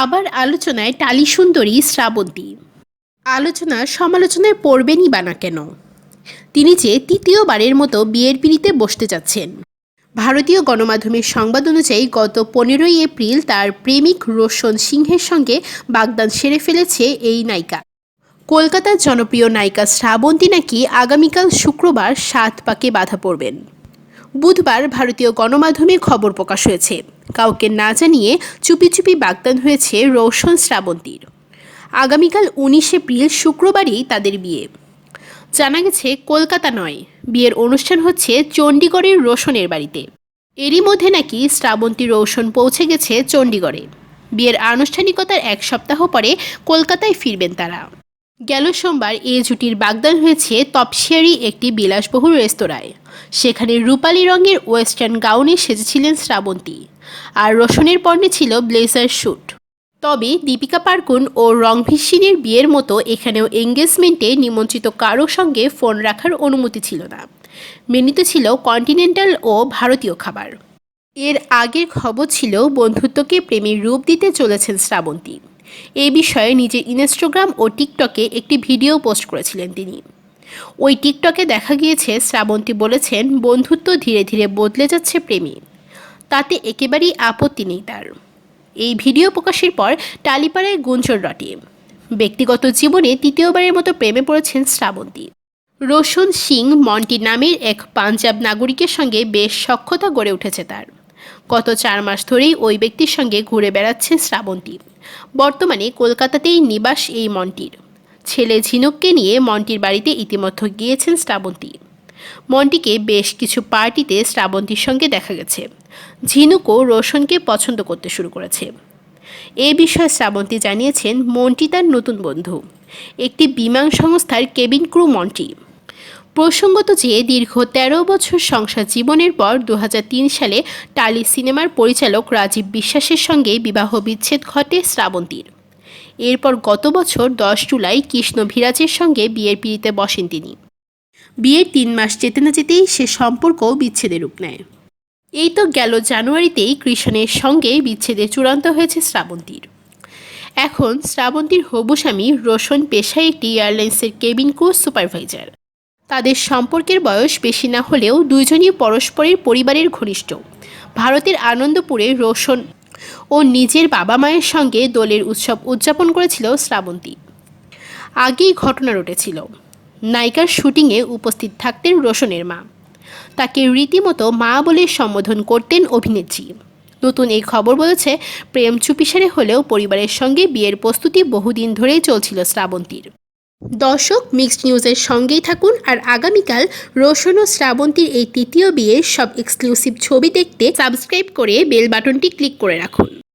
আবার আলোচনায় টালি সুন্দরী শ্রাবন্তী। আলোচনা সমালোচনায় পড়বেনই বা না কেন? তিনি যে তৃতীয়বারের মতো বিয়ের পিড়িতে বসতে যাচ্ছেন। ভারতীয় গণমাধ্যমের সংবাদ অনুযায়ী গত পনেরোই এপ্রিল তার প্রেমিক রোশন সিংহের সঙ্গে বাগদান সেরে ফেলেছে এই নায়িকা। কলকাতার জনপ্রিয় নায়িকা শ্রাবন্তী নাকি আগামীকাল শুক্রবার সাত পাকে বাধা পড়বেন। বুধবার ভারতীয় গণমাধ্যমে খবর প্রকাশ হয়েছে। কাউকে না জানিয়ে চুপি চুপি বাগদান হয়েছে রৌশন শ্রাবন্তীর। আগামীকাল উনিশ এপ্রিল শুক্রবারই তাদের বিয়ে। জানা গেছে, কলকাতা নয়। বিয়ের অনুষ্ঠান হচ্ছে চণ্ডীগড়ের রোশনের বাড়িতে। এরই মধ্যে নাকি শ্রাবন্তী রৌশন পৌঁছে গেছে চণ্ডীগড়ে। বিয়ের আনুষ্ঠানিকতার এক সপ্তাহ পরে কলকাতায় ফিরবেন তারা। গেল সোমবার এ জুটির বাগদান হয়েছে তপসিয়ারি একটি বিলাসবহুল রেস্তোরাঁয়। সেখানে রূপালী রঙের ওয়েস্টার্ন গাউনে সেজেছিলেন শ্রাবন্তী আর রোশনের পর্নে ছিল ব্লেজার স্যুট। তবে দীপিকা পার্কুন ও রংভীর সিংয়ের বিয়ের মতো এখানেও এঙ্গেজমেন্টে নিমন্ত্রিত কারও সঙ্গে ফোন রাখার অনুমতি ছিল না। মেনুতে ছিল কন্টিনেন্টাল ও ভারতীয় খাবার। এর আগের খবর ছিল বন্ধুত্বকে প্রেমের রূপ দিতে চলেছেন শ্রাবন্তী। এ বিষয়ে নিজের ইনস্টাগ্রাম ও টিকটকে একটি ভিডিও পোস্ট করেছিলেন তিনি। ওই টিকটকে দেখা গিয়েছে, শ্রাবন্তী বলেছেন, বন্ধুত্ব ধীরে ধীরে বদলে যাচ্ছে প্রেমী। তাতে একেবারেই আপত্তি নেই তার। এই ভিডিও প্রকাশের পর টালিপাড়ায় গুঞ্জন রটে। ব্যক্তিগত জীবনে তৃতীয়বারের মতো প্রেমে পড়েছেন শ্রাবন্তী। রোশন সিং মন্টি নামের এক পাঞ্জাব নাগরিকের সঙ্গে বেশ সক্ষতা গড়ে উঠেছে তার। গত চার মাস ধরেই ওই ব্যক্তির সঙ্গে ঘুরে বেড়াচ্ছেন শ্রাবন্তী। বর্তমানে কলকাতাতেই নিবাস এই মন্টির। ছেলে ঝিনুককে নিয়ে মন্টির বাড়িতে ইতিমধ্যে গিয়েছেন শ্রাবন্তী। মন্টিকে বেশ কিছু পার্টিতে শ্রাবন্তীর সঙ্গে দেখা গেছে। ঝিনুকও রোশনকে পছন্দ করতে শুরু করেছে। এ বিষয়ে শ্রাবন্তী জানিয়েছেন, মন্টি তার নতুন বন্ধু। একটি বিমান সংস্থার কেবিন ক্রু মন্টি। প্রসঙ্গত যে দীর্ঘ ১৩ বছর সংসার জীবনের পর দু হাজার তিন সালে টালি সিনেমার পরিচালক রাজীব বিশ্বাসের সঙ্গে বিবাহ বিচ্ছেদ ঘটে শ্রাবন্তীর। এরপর গত বছর দশ জুলাই কৃষ্ণ ভিরাজের সঙ্গে বিয়ের পিড়িতে বসেন তিনি। বিয়ের তিন মাস যেতে না যেতেই সে সম্পর্ক বিচ্ছেদের রূপ নেয়। এই তো গেল জানুয়ারিতেই কৃষ্ণের সঙ্গে বিচ্ছেদে চূড়ান্ত হয়েছে শ্রাবন্তীর। এখন শ্রাবন্তীর হবু স্বামী রোশন পেশায় একটি এয়ারলাইন্সের কেবিন ক্রু সুপারভাইজার তাদের সম্পর্কের বয়স বেশি না হলেও দুইজনই পরস্পরের পরিবারের ঘনিষ্ঠ। ভারতের আনন্দপুরে রোশন ও নিজের বাবা মায়ের সঙ্গে দোলের উৎসব উদযাপন করেছিল শ্রাবন্তী। আগেই ঘটনা ঘটেছিল নায়িকার শুটিংয়ে উপস্থিত থাকতেন রোশনের মা। তাকে রীতিমতো মা বলে সম্বোধন করতেন অভিনেত্রী। নতুন এই খবর বলেছে, প্রেম চুপিসারে হলেও পরিবারের সঙ্গে বিয়ের প্রস্তুতি বহুদিন ধরেই চলছিল শ্রাবন্তীর। দর্শক মিক্সড নিউজের সঙ্গেই থাকুন আর আগামীকাল রোশন ও শ্রাবন্তীর এই তৃতীয় বিয়ের সব এক্সক্লুসিভ ছবি দেখতে সাবস্ক্রাইব করে বেল বাটনটি ক্লিক করে রাখুন।